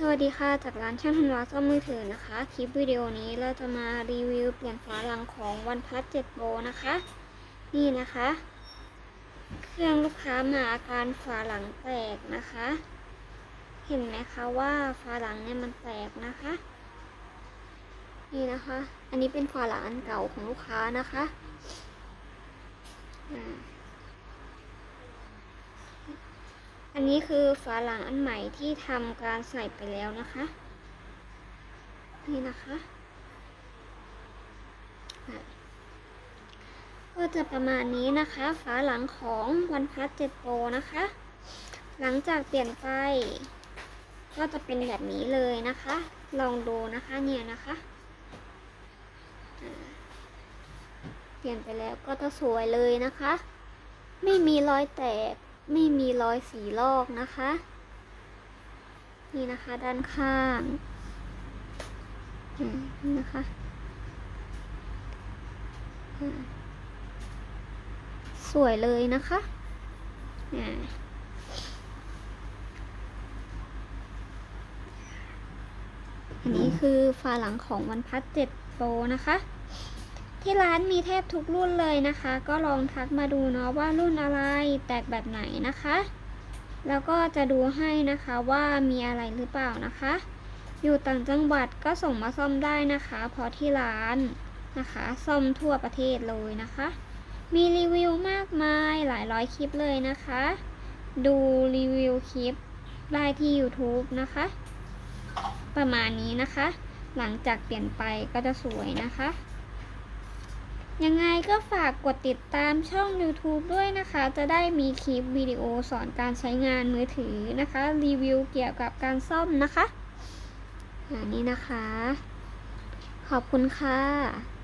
สวัสดีค่ะ จากร้านช่างธันวาซ่อมมือถือนะคะ คลิปวิดีโอนี้เราจะมารีวิวเปลี่ยนฝาหลังของวันพั7โ r นะคะ นี่นะคะ เครื่องลูกค้ามาอาการฝาหลังแตกนะคะ เห็นไหมคะว่าฝาหลังเนี่ยมันแตกนะคะ นี่นะคะ อันนี้เป็นฝาหลังอันเก่าของลูกค้านะคะอ่า อันนี้คือฝาหลังอันใหม่ที่ทำการใส่ไปแล้วนะคะ นี่นะคะก็จะประมาณนี้นะคะ ฝาหลังของวันพัท7 Pro นะคะ หลังจากเปลี่ยนไปก็จะเป็นแบบนี้เลยนะคะ ลองดูนะคะเนี่ยนะคะ เปลี่ยนไปแล้วก็จะสวยเลยนะคะ ไม่มีรอยแตก ไม่มีรอยสีลอกนะคะ นี่นะคะด้านข้างนี่นะคะสวยเลยนะคะอันนี้คือฝาหลังของวันพัด7โปรนะคะ ที่ร้านมีแทบทุกรุ่นเลยนะคะ ก็ลองทักมาดูเนาะว่ารุ่นอะไรแตกแบบไหนนะคะ แล้วก็จะดูให้นะคะว่ามีอะไรหรือเปล่านะคะ อยู่ต่างจังหวัดก็ส่งมาซ่อมได้นะคะเพราะที่ร้านนะคะซ่อมทั่วประเทศเลยนะคะ มีรีวิวมากมายหลายร้อยคลิปเลยนะคะ ดูรีวิวคลิปได้ที่ YouTube นะคะ ประมาณนี้นะคะ หลังจากเปลี่ยนไปก็จะสวยนะคะ ยังไงก็ฝากกดติดตามช่อง YouTube ด้วยนะคะ จะได้มีคลิปวิดีโอสอนการใช้งานมือถือนะคะ รีวิวเกี่ยวกับการซ่อมนะคะอันนี้นะคะ ขอบคุณค่ะ